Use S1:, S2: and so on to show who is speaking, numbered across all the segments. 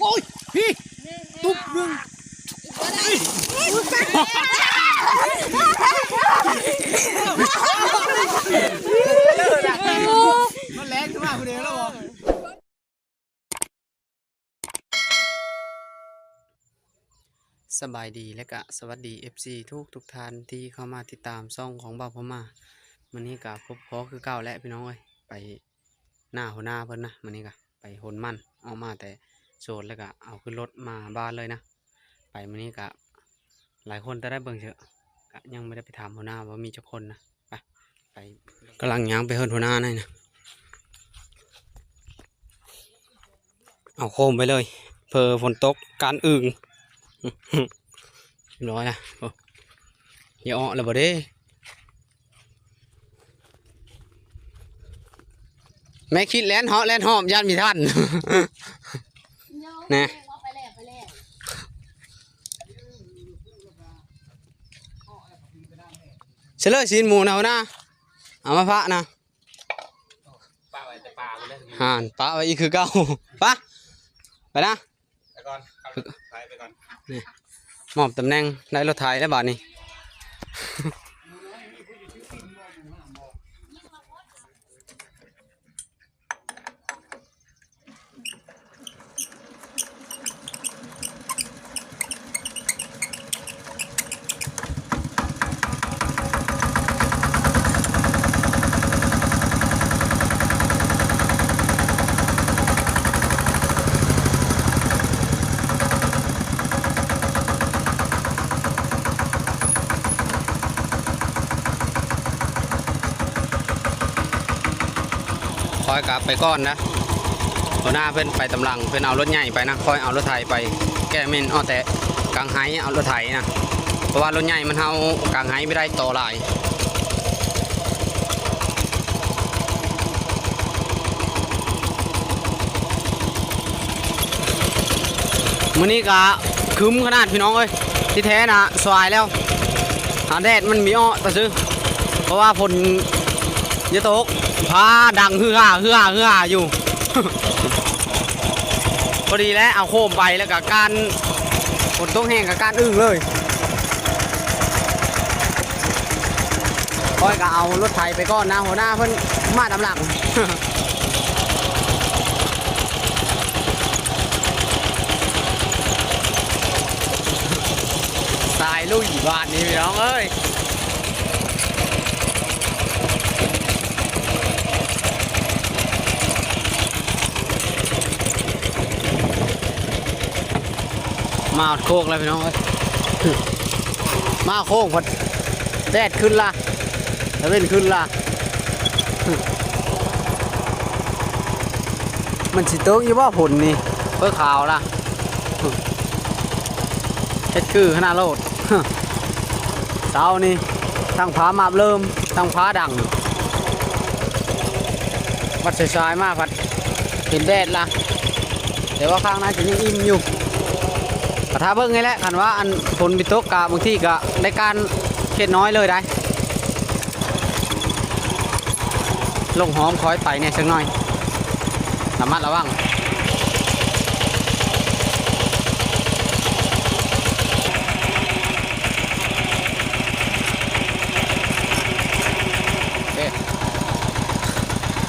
S1: โอ้ยพี่ตุ๊บหนึ่งมันแรงขึ้นมาคนเดียวแล้วบอก
S2: สบายดีและกะสวัสดี FC ทุกทุกท่านที่เข้ามาติดตามช่องของบ่าวพม่ามันนี้กะพบพอคือเก่าและพี่น้องเอ้ยไปหน้าหัวหน้าเพิ่นนะมันนี้กะไปหนมันเอามาแต่ โสดแล้วกะเอาขึ้นรถมาบ้านเลยนะ ไปมันนี้กะหลายคนจะได้เบิ่งเชอะกะยังไม่ได้ไปถามหัวหน้าว่ามีเจ้าคนนะไปไปกำลังย่างไปเฮิรนหัวหน้านั่นนะเอาโคมไปเลยเพอฝนตกการอึ่งร้อยนะอย่าอ้อแล้วบ่เด้แม่คิดแลนเหาะแลนหอมยันมีท่าน นะ
S3: ไปแล้วไปแล้ว
S2: เฉลยซีนหมูนะเอานะเอามาพระนะ
S1: ป้าไว้แต่ป่าไปเลย
S2: ห่านปะไว้อีกคือเก่าปะไปนะ
S1: ไปก่อนไปไปก่อน
S2: มอบตำแหน่งได้รถไถแล้วบาทนี้ กับไปก้อนนะหัวหน้าเพื่อนไปตำลังเพื่อนเอารถใหญ่ไปนะคอยเอารถไถไป แก้เม่นอ้อแต่กลางไห้เอารถไถนะเพราะว่ารถใหญ่มันเอากลางไห้ไม่ได้ต่อหลายมื้อนี้กะคึมขนาดพี่น้องเอ้ยที่แท้นะสวายแล้ว หาแดดมันมีอ้อตะซื้อเพราะว่าฝนอยาตก พาดังฮือฮาฮือฮาฮือฮาอยู่ พอดีแล้วเอาโคมไปแล้วกับการฝนตกแห้งกับการอึ้งเลยค่อยก็เอารถไถไปก้อนนะหัวหน้าเพิ่นมาดำหลังตายลุยบานนี้พี่น้องเอ้ย มาโคกแล้วพี่น้องเอ้ยมาโคกพอดแดดขึ้นละตะเว้นขึ้นละมันสิตกอยู่ว่าผลนี่เพื่อขาวละเฮ็ดคือขนาดโลดเช้านี่ทั้งผามาบเริ่มทั้งผาดังวัดสายๆมากพัดเห็นแดดละแต่ว่าข้างนั้นจะยังอิ่มอยู่ ก็ถ้าเบิ่งไงแหละคันว่าอันฝนมีตกกะบางที่ก็ได้การเข็ดน้อยเลยได้ลงหอมคอยไปเนี่ยสักหน่อยระมัดระวังโอเค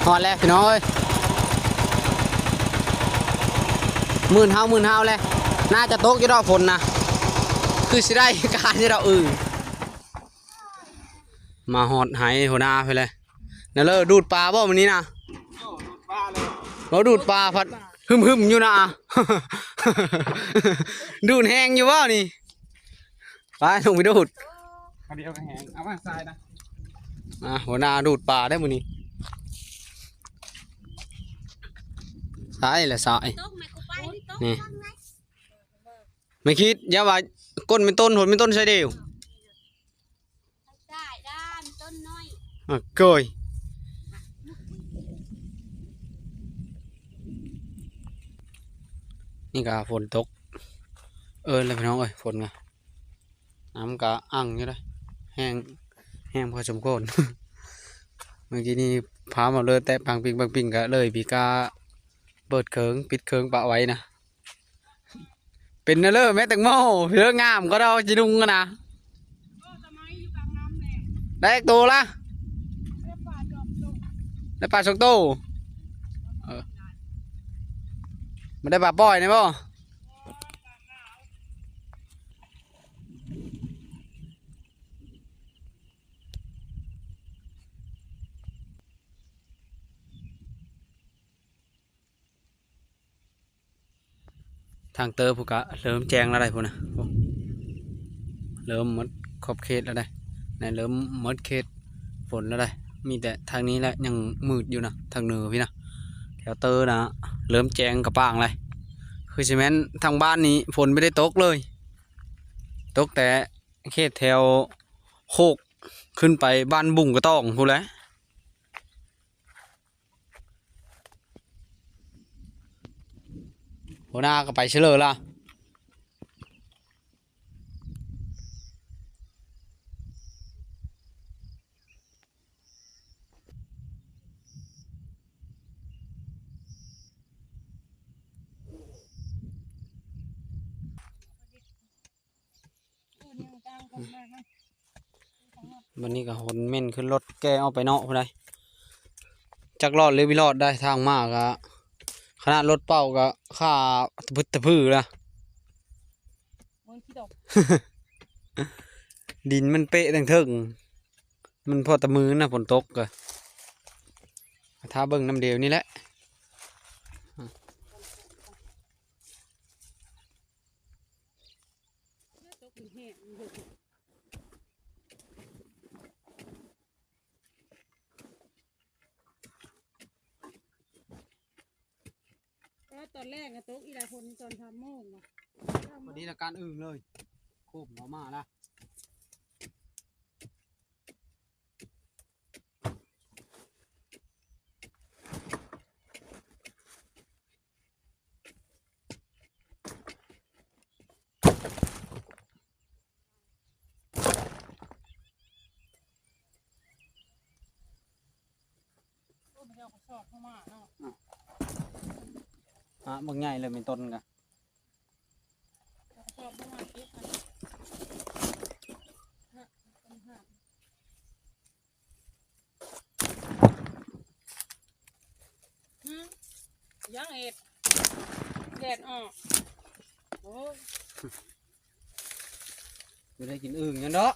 S2: ฮอดแล้วพี่น้อยหมื่นเฮาหมื่นเฮาเลย น่าจะตกยี่ดอกฝนนะ คือสิได้การยี่ดอกอื่นมาหอดไหายหัวหน้าไปเลยนั่นเลยดูดปลาบ่วันนี้นะ
S1: ป้าเลย
S2: เราดูดปลาพัดหึมหึมๆอยู่นะดูดแห้งอยู่ว่านี่ไปลงไปดูด
S1: คนเดียวก็แหงเอามาทรายนะ
S2: อะหัวหน้าดูดปลาได้มื้อนี้สายแหละสาย
S3: ตกไหมกูไปนี่ตก
S2: นี่ ไม่คิดอย่าว่าก้นเป็นต้นหนเป็นต้นใช่เดียว
S3: ได้ด้านต้นน้อย
S2: อะเกยนี่ก็ฝนตก เออเลยพี่น้องเอ้ยฝนไงน้ำก็อั่งอยู่เลยแห้งแห้งพอสมควร เมื่อกี้นี่พามาเลยแต่ปังปิงปังปิงก็เลยปีกาเปิดเคิงปิดเคิงปะไว้นะ เป็นเนอเลอร์แม่แตงโมเพื่องามก็เราจิดุงกันนะ
S3: โอ้ทำไมอยู่กลางน้ำแหละ
S2: ได้อีกตัวละ
S3: เรียบป่าจอมตุก
S2: ได้ปลาชกโตเออมันได้ปลาป้อยนะบ่ ทางเตอร์ผู้กะเริ่มแจงแล้วได้พูนะเริ่มมดขอบเขตแล้วได้ในเริ่มมดเขตฝนแล้วได้มีแต่ทางนี้แหละยังมืดอยู่นะทางเหนือพี่นะแถวเตอร์นะเริ่มแจงกระป้างเลยคือใช่ไหมนทางบ้านนี้ฝนไม่ได้ตกเลย ตกแต่เขตแถวโคกขึ้นไปบ้านบุ่งกระต้องพูดแล้ว หัวหน้าก็ไปเฉลยละวันนี้ก็หนเม่นขึ้นรถแกเอาไปเนาะพูดได้จักรอดหรือไม่รอดได้ทางมากอะ ขนาดรถเป้าก็ค่าตะพึดตะพื้อละ
S3: มึงคิดดอก
S2: ดินมันเป๊ะทั้งเทิงมันพอแตะมือนะฝนตกก็ถ้าเบิ่งน้ำเดียวนี่แหละ
S3: ตกแห้งอยู่ก็ ตอนแรกอะตกอีหลายคนตอนทำโม่งอะ
S2: วันนี้ละการอึ่งเลยโคบหัวมาละ
S3: ต้นเดียวก็สอดเข้ามาเนาะ
S2: ฮะบางใหญ่เลยเป็นต้นกัน
S3: แล้วก็สอดเข้ามาเก็บอันฮะต้นฮะฮะยังเอ็ดแดดออกโอ้ย
S2: จะได้กินอึ่งยังเนาะ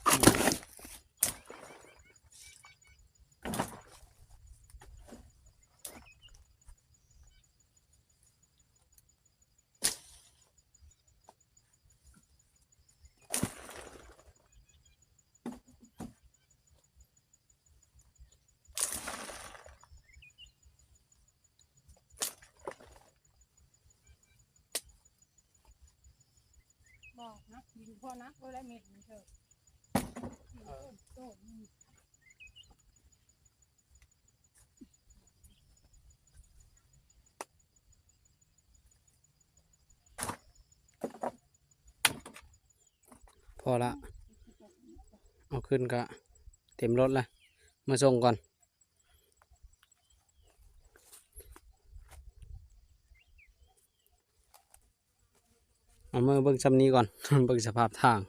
S3: พ่อนักก็ได้เม็ดมันเถอะต้นต้นนี่
S2: พอละ เอาขึ้นก็เต็มรถละ มาส่งก่อน เอามือเบิ่งซ้ำนี้ก่อน เบิ่งสภาพทาง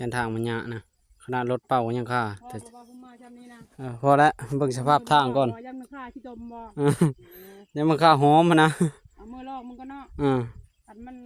S2: ยันทางมันยะนะขนาดรถเป่ายังค่า
S3: พ่อ
S2: แต่
S3: บอกว่าผมมาจำนี้นะ
S2: เออพอแล้วเบิ่งสภาพทางก่อน
S3: ยังมาฆ่าที่ดมบ่
S2: เออยังมันค่าหอมอะนะ
S3: เอามือลอกมันก็เนาะ
S2: อ่า
S3: อันมัน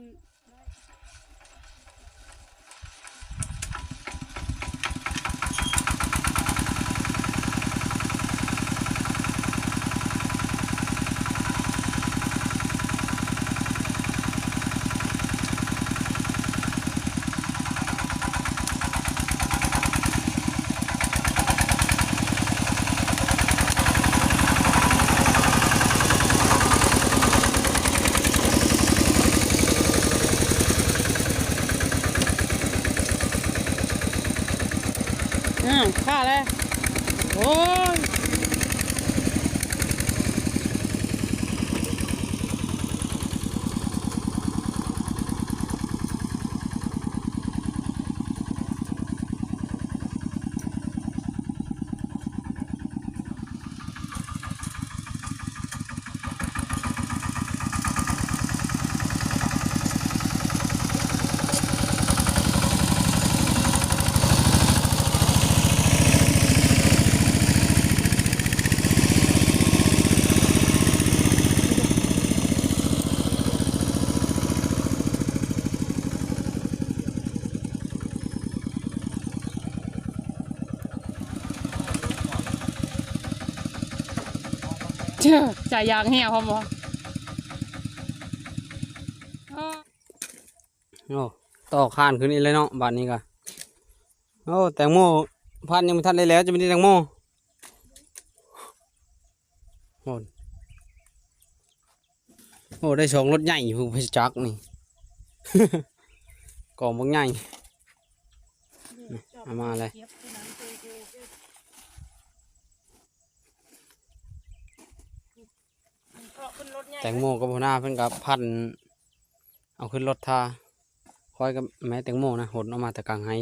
S3: จ่ายยางเหี่ยวพอบ่อ้อ
S2: โอ้ต่อข้านขึ้นอีกเลยเนาะบ้านนี้ก็โอ้แตงโมพันยังไม่ทันได้แล้วจะไม่ได้แตงโมโอ้โอ้ได้สองรถใหญ่อยู่พิจักนี่ก่องบางใหญ่เอามาเลย แตงโมกับหัวหน้าเพิ่นกับพันเอาขึ้นรถทาคอยกับแม่แตงโมนะหดออกมาแต่กลางไห้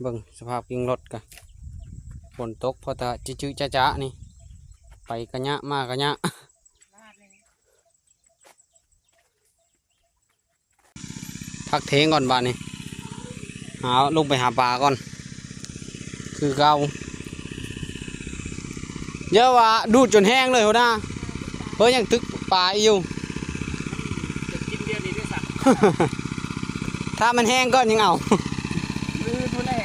S2: เบิ่งสภาพกิ่งรถกันฝนตกพอตาจิจื้อจ้าจ้านี่ ไปกะยะมากะยะพักเทงก่อนบ้านนี้หาลงไปหาปลาก่อน คือเกา เยอะว่าดูดจนแห้งเลยหัวหน้าเฮ้ยยังตึกปลาอีกอยู่
S1: จะกินเดียวนี้ด้วยสัก
S2: ถ้ามันแห้งก็ยังเอา
S1: มือทุเล่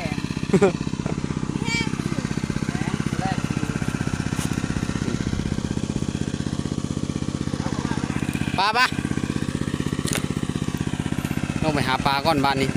S2: ปลาปะลงไปหาปลาก่อนบ้านนี้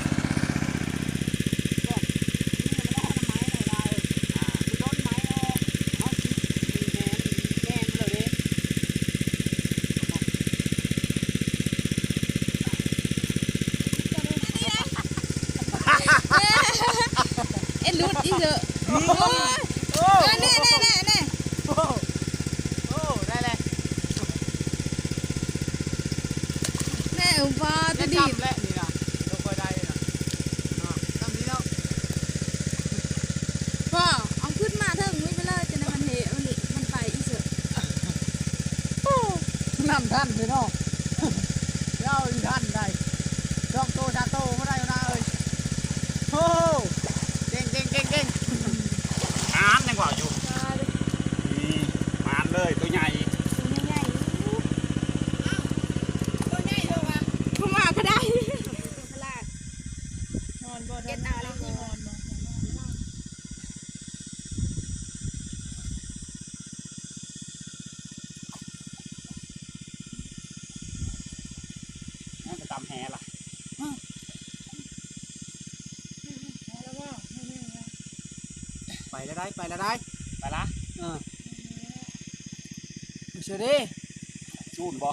S4: เอ็นรูดอีเยอะโอ้ยอะแน่แน่แน่แน่
S1: โอ้ได้เลย
S4: แน่อุปาจะดีด
S1: และนี่นะลงไปได้นะทำนี้แล้ว
S4: พ่อเอาขึ้นมาเถอะไม่ไปเลยจะนมันเหมันมันไปอีเยอะ
S2: น้ำท่านพี่น้องเจ้าอีท่านได้จอกโตชาโตไม่ได้นะเอ้ยโอ้เก่งเก่งเก่งเก่ง
S1: น้ำยังกว่าอยู่ นี่มาเลยตัวใหญ่
S4: ตัวใหญ่ตัวใหญ่เลยว่ะเข้ามาก็ได้ตลาด
S3: นอนบ่
S4: เก็
S3: ทั
S4: ต
S3: น
S4: เอาแล้วนี่
S3: นอนบ่
S1: นั่นไปตามแหล่ะ
S2: ไปแล้วได้ไปแล้วได้
S1: ไป ละ
S2: เออเชื่อดิ
S1: จูนบ่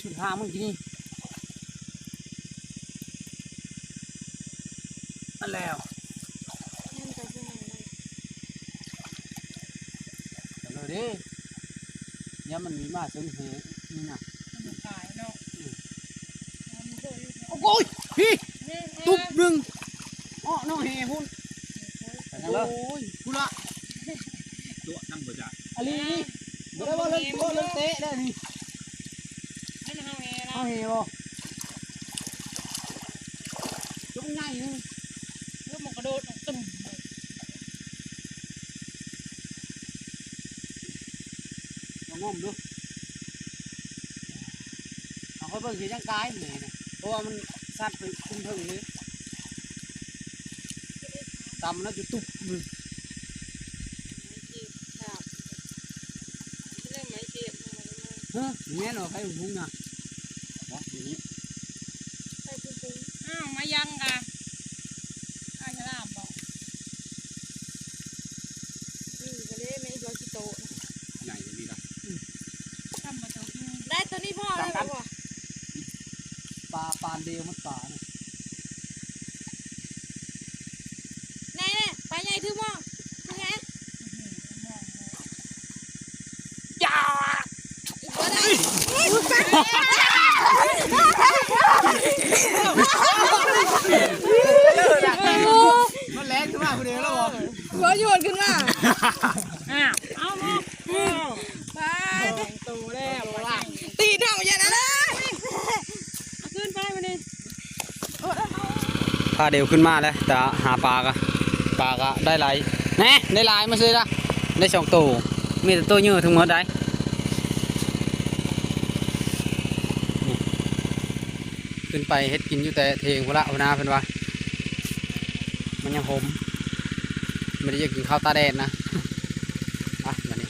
S2: ชุดหามึงที่นี่อันแล้วเดี๋ยวเลยดิยังมันมีมาซึ่งเหนี่นะ
S3: มันตายเนาะ
S2: โอ้ยพี่
S3: นี่
S2: ตุ๊บหนึ่งอ้อน้องเฮพุ่น
S1: ไปทางเลย
S2: โอ้ยพุ่นละ
S1: ตัว นั่งบ่จ้ะ
S2: อันนี้นี่บ่ได้ว่าเล่นโตเล่นเตะได้นี่
S3: นั่นเฮาเองนะ
S2: เอาเฮบ่จุงใหญ่นึง
S3: แล้วมันกระโดดลงตึ้ม
S2: ลองงมดูเอาเขาเบิ่งสิจังกายแหม่นะเพราะว่ามันสัตว์ไปคุมเทิงนี่ตำแล้วจะตุบมือ
S3: เรื่องไม้เจ็บ
S2: เฮ้ยแม่นเหรอใครหุงนะ
S1: วะอย่างนี้
S3: อ้าวมายังอะอ้าวฉลามบอก
S4: นี่ก็เลยไม่ร้อยกิโล
S1: ใหญ่อย่างนี้ละ
S3: ทำมาตัวนี้
S4: ได้ตัวนี้พ่อเลยพ่อ
S2: ปลาปานเดียวมันปลาเนี่ย
S4: แน่แน่ไปใหญ่ถือพ่อยังไงอีกตัวได้
S2: มันแรงขึ้นมาคนเดียวแล้วบ่
S4: หัวโยนขึ้นมา
S3: อ้าวเอามา
S4: ไป
S3: ตัวแล้วว่า
S4: ตีเท่าอย่างนั้นเลย
S3: ขึ้นไปมาดิ
S2: ปลาเดียวขึ้นมาแล้วแต่หาปลากะปลากะได้หลายแน่ได้หลายมาซื้อละได้สองตัวมีแต่ตัวเยอะทั้งหมดได้ ไปเฮ็ดกินอยู่แต่เทงพุละหัวนาเป็นว่า มันยังหมไม่ได้อยากกินข้าวตาแดงนะอะมานี่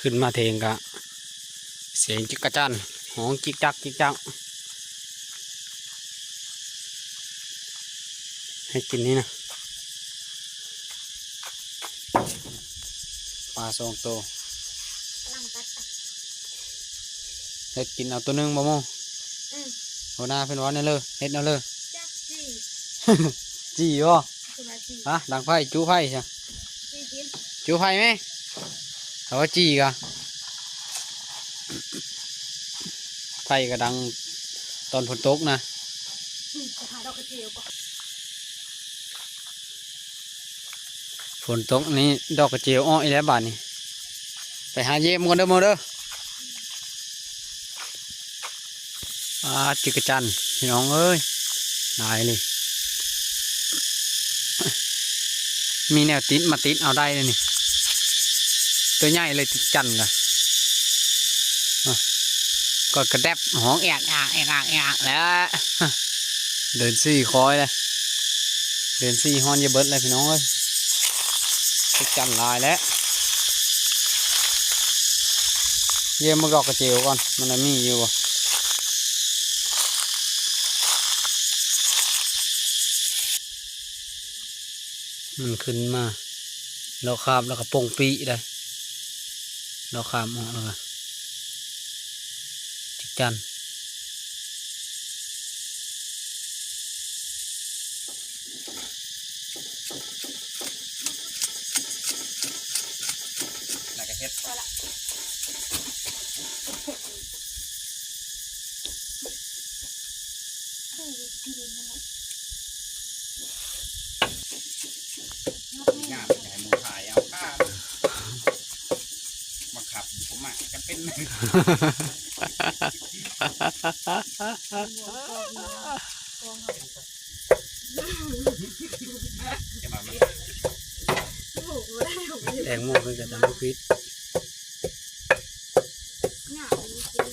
S2: ขึ้นมาเทงกะ เสียงจิกกระจันหองจิกจักจิกจักให้กินนี่นะ สองตัว
S5: กำลังตัดตัด
S2: เฮ็ดกินเอาตัวหนึงบ่โม
S5: อืม
S2: หัวหน้าเพิ่นว่าแนี่เลยเฮ็ดเอาเลย
S5: จักจี้
S2: จี้บ่
S5: สมาธิ
S2: ฮะดังไฟจูไฟใช่
S5: จี้กิน
S2: จูไฟไหมเขาว่าจี้กะไฟก็ดังตอนฝนตกนะ ฝนตกนี่ดอกกระเจียวอ้ออีแล้วบาดนี่ไปหาเยี่ยมก่อนเด้อโมเด้ออาจิกะจันพี่น้องเอ้ยนายเลยมีแนวติดมาติดเอาได้เลยนี่ ตัวใหญ่เลยติดจันเลยกดกระแดบหองแอกแอกแอกแอกแอกแล้วเดินซี่คอยเลยเดินซี่ฮอนอยาเบิดเลยพี่น้องเอ้ย ติดจันลายแล้วเยี่ยมมากรอกกระเจียวก่อน มันมีอยู่มันขึ้นมาเราคาบแล้วก็ปงปีได้เราคาบออกแล้วก็จิกจัน
S1: น่าจะเฮ็ด งามใหญ่หมูขายเอาข้ามาขับผมอะกันเป็นจะมามัน
S5: โอ้โหได้หมดเลย
S2: แตงโมคือจะทำให้พิษ
S5: ง่ายเลยจริง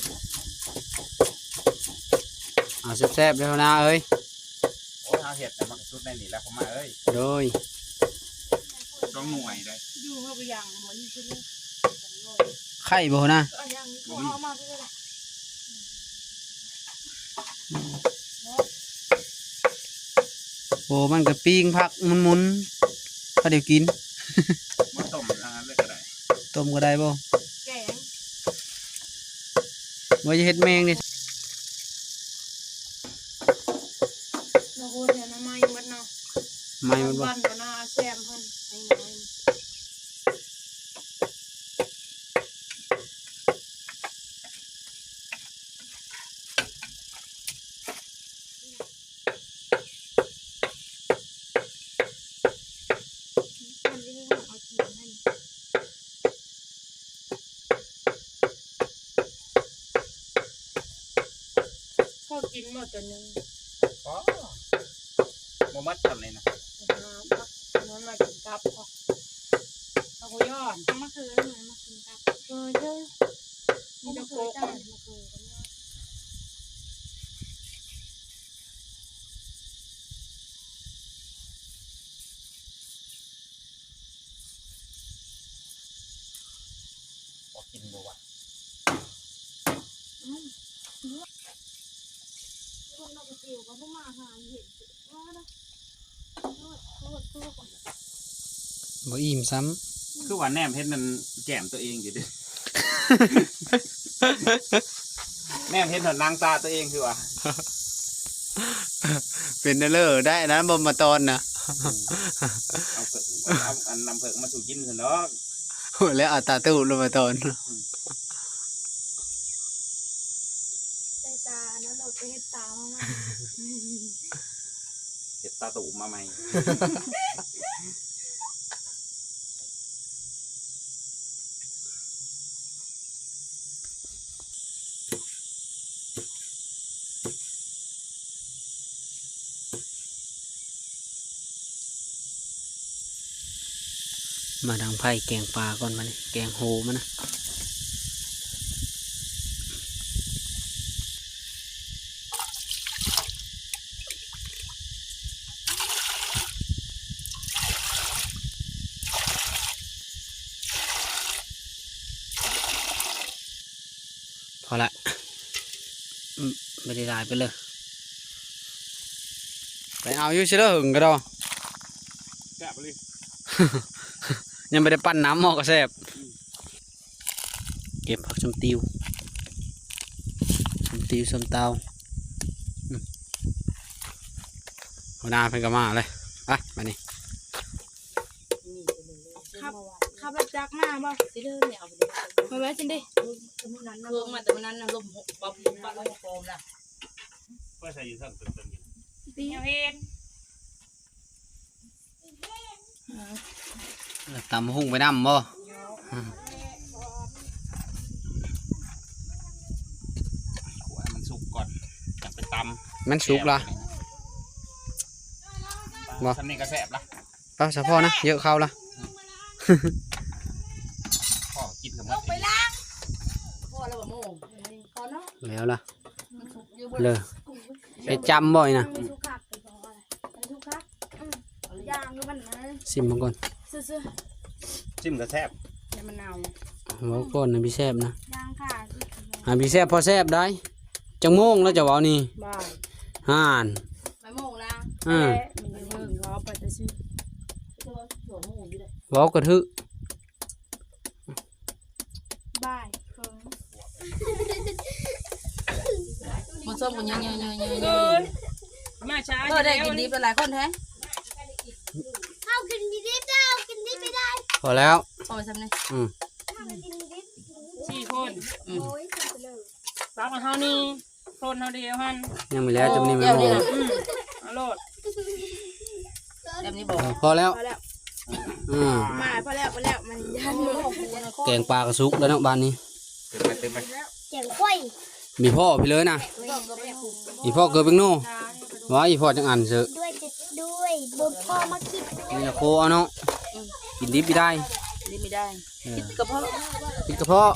S2: เอาแซ่บๆแล้วนะเอ้ย
S1: โอ้ยเอาเห็ดแต่มันก็สุดในนี่แล้วผมมาเอ้ย
S2: โดย
S1: ต้องหน่วยเลย
S5: อยู่เข้าไปยังหมดที่นี่
S2: ไข่บ่นะ
S5: ก็ยังพอเอามาเพื่ออะไร
S2: โอ้มันก็ปิ้งผักมุนๆก็เดี๋ยวกิน
S1: มาต้มอันนั้นเลยก็ได้
S2: ต้มก็ได้บ่
S5: แกง
S2: ว่าจะเฮ็ดแมงนี่
S5: เราโคตรเนี่ยน้ำไม้มัดเนาะ
S2: ไม่มันบ่
S5: บ้านก็น่าแซมเพิ่นให้น้อยมันจะได้เอากินให้ พ่อ กินหมดตัวหนึ่ง
S1: อ๋อโมมัดทำเลยนะ
S5: นะครับมันมากินกับพ่อเอายอดมะเขือเหมือนมะเขือกับเออเจ้ามีตะโกกันมะเขือกันเนาะ
S1: พอกินดูว่ะ
S5: อืม คนเราก็เกี่ยวกับพวกมาหาเห็ดว่านะโทษโทษโทษก่อน
S2: บ่อิ่มซ้ำ
S1: คือว่าแนมเฮ็ดนั่นแก้มตัวเองอยู่ดิแนมเฮ็ดนั่นนางตาตัวเองคือว่า
S2: เป็นเด้อได้นะบ่มาตอนนะ
S1: เอาเผิกเอาอันนำเผิกมาสู่กินกันเนาะ
S2: แล้วเอาตาตู้ลงมาตอน
S5: ใส่ ตาแล้วเราไปเห็ดตามามา
S1: เห็ดตาตู่มาใหม่
S2: มาดังไผ่แกงปลาก่อนมานี่แกงโหมันนะ อืม ไม่ได้ลายไปเลย ไปเอาอยู่เชื่อหึงก็ดอ
S1: แซ่บเลย
S2: ยังไม่ได้ปั้นน้ำหมอกก็แซ่บเก็บผักชมติวชมติวชมเตาอืมหัวหน้าเพิ่นก็มาเลยไปมานี่
S3: ครับขับรถจักรมาบ่
S5: สิเดินเนี่ยเอาไปเลย
S3: มาไว้สิดิ
S5: เครื่องมาแต่มันนั้นน่ะลมหกปั๊บปั๊บลมโฟมน่ะ
S1: เพื่อใส่ยืนสั่นตึงๆอยู่
S3: ตีเอาเห็น
S2: ตำหุ่งไปน้ำบ่
S1: ขวให้มันสุกก่อนจับไปตำ
S2: มันสุกละบ่
S1: ทำนี่ก็แซ่บละ
S2: เป้าเฉพาะนะ เยอะเข้าละ
S1: พ่อกินกับ
S5: ล
S1: มัน
S5: งไปล้างพอแล้วบ่โมงพอเนาะ
S2: แล้วล่ะ
S5: มันสุกอยู่บน
S2: เลย ไปจำบ่อยนะ
S3: มีทุกขักไปพออะไรไปทุกขักอืมย่างคือมันนะ
S2: ซิมมาก่อน
S3: ซื่อ
S1: จิ้มก็แซ่บ
S5: เดี๋ยวมันเอา
S2: บอกก่อนนะพี่แซบนะ
S3: ๆย่างค่ะสิ
S2: หาพี่แซบพอแซบได้ จังโมงแล้วจะเว้านี่
S5: บ่าย
S2: ห่าน
S5: ไปโมงล้าง
S2: อ่า
S3: มันเบิ่งเขาไปแต่ซื้อ
S5: ตัวหัวโมงอยู่เลย
S2: เว้ากระทึ
S3: บ่ายเคิง
S5: มันส้มกันเยอะๆๆๆ
S3: เออมาช้า
S5: ๆก็ได้กินดีเป็นหลายคนแท้
S2: พอแล้ว
S5: พอไปทำนี่
S2: อืม
S3: สี่คน
S5: อืม
S3: รักมาเท่านี้คนเท่าเดียวหัน
S2: ยังไม่แล้วจำนี่ไม่
S5: เดี๋ยว
S2: พ
S5: เดี๋ยว
S2: อ
S3: อืมเอาโลด
S5: แบบนี้บอก
S2: เออพอแล้ว
S3: พอแล้ว
S2: อืม
S3: มาพอแล้วพอแล้วมันยัน
S2: แกงปลากระซุกแล้วเนาะบ้านนี้
S1: เติมไปเติมไป
S3: เจ๋งค่อย
S2: มีพ่อพี่เลยนะอีพ่อเกิดเป็นโน่ ว่าอีพ่อจังอันเสือะ
S3: ด้วยจะด้วยบุพ่อมาคิด
S2: นี่ละโคเอาเนาะกินดิบไม่ได้
S5: นี่ไม่ได้
S2: เออ
S5: คิดกระเพาะ
S2: พิษกระเพาะ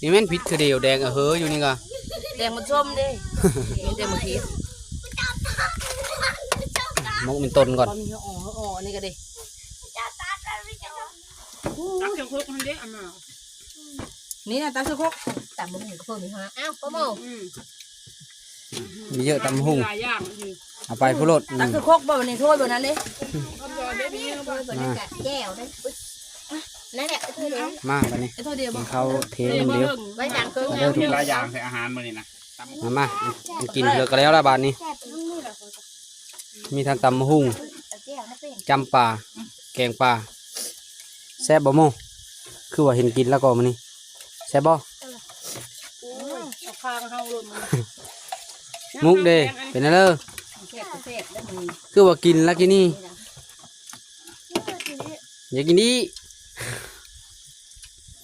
S2: นี่แม่นพิษคือเดียวแดงเออเฮ้ออยู่นี่ก็
S5: แดงมันส้มดิมีแต่เมื่อกี้
S2: มกเป็นต้นก่อน
S5: ตอนนี้อ๋ออ๋อนี่ก็ดิ
S3: ตักเขียวคุกมันเด้อมา
S5: นี่นะตาสุกแต่มันก็เพิ่มอีกฮะอ้าวป้าโม
S3: อื ม
S2: มีเยอะตำหุ่ง
S3: หลายอย่างอยู่
S2: เอาไปพุรดอื
S5: ตามสุกบ่วันนี้โทษบนนั้นดิ
S3: เขาบอกได้ดีเขาบอก
S2: มา
S5: แก้วได้นั่นแหละโทษเดียว
S2: มาบัดนี้
S5: ไอ้โทษเดียว
S2: กิ
S5: บ่
S2: นข้าวเทน้ำเดียว
S5: ไว้ดังเครื่อง
S2: มาเด้อทุ
S1: มี
S2: ก
S1: หลายอย่างใส่อาหารมานี่นะตำ
S2: มามามันกินเถอะก็แล้วละบาทนี้ มีทั้งตำหุ่ง
S5: แก้วไม่เป็น
S2: จำปลาแกงปลาแซ่บบ่โมคือว่าเห็นกินแล้วก็มันนี่แซ่บบ่
S3: เอาคางเขาหล่น
S2: มุกเด้เป็นอะไรเด้อ
S5: เสร็จเสร็จแล้วมึง
S2: คือว่ากินแล้วกินนี่อย่ากินดี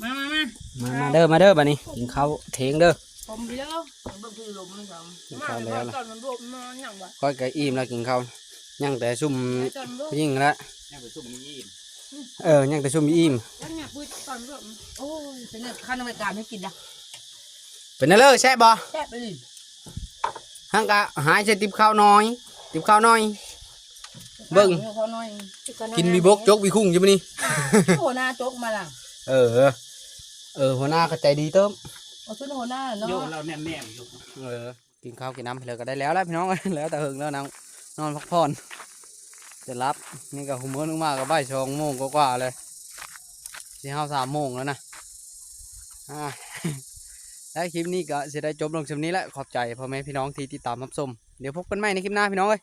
S3: มามามา
S2: มามาเด้อ มาเด้อบัดนี้กินข้าวเทงเด้อ
S3: ผมเดียว
S5: เบิ่งคือลมมันสอง
S2: กิน
S3: มา
S2: ข้าวแล้วล่ะ
S3: ตอนมันรวมมาอย่างวะ
S2: ค่อยก็อิ่มแล้วกินข้าวยังแต่ซุ่ม
S3: ตอนรวม
S2: ยิ่งละ
S1: นี่เป็นซุปนี้อิ่ม
S2: เออยังแต่ซุ่มอิ่ม
S3: แล้วเนี่ยพูดตอนรวม
S5: โอ้ยเป็นขั้นอเมริกาไม่กินนะ
S2: เป็นอะไรเด้อแซ่บบ่
S5: แซ่บไปดิ
S2: ฮังกะหายใส่ติบข้าวน้อย ติบข้าวน้อย เบิ่ง
S5: เขาน้อย
S2: กินมีบกจกมีคุ้งใช่ไหมนี่
S5: โหัวหน้าจกมาล่ะ
S2: เออ เออหัวหน้าก็ใจดีเติม
S5: เอาชุดหัวหน้าเนาะ
S1: โยกเราแน่นๆอยู่
S2: เออ กินข้าวกินน้ำไปเลยก็ได้แล้วแหล้วพี่น้อง แล้วแต่หึงแล้วนอนนอนพักผ่อนจะรับนี่ก็หุมเมื่อนึงมากก็บ่ายสองโมงกว่าๆเลยสี่ห้าสามโมงแล้วนะอ่า แล้วคลิปนี้ก็จะได้จบลงชมนี้แหละขอบใจพ่อแม่พี่น้องที่ติดตามรับชมเดี๋ยวพบกันใหม่ในคลิปหน้าพี่น้องเอ้ย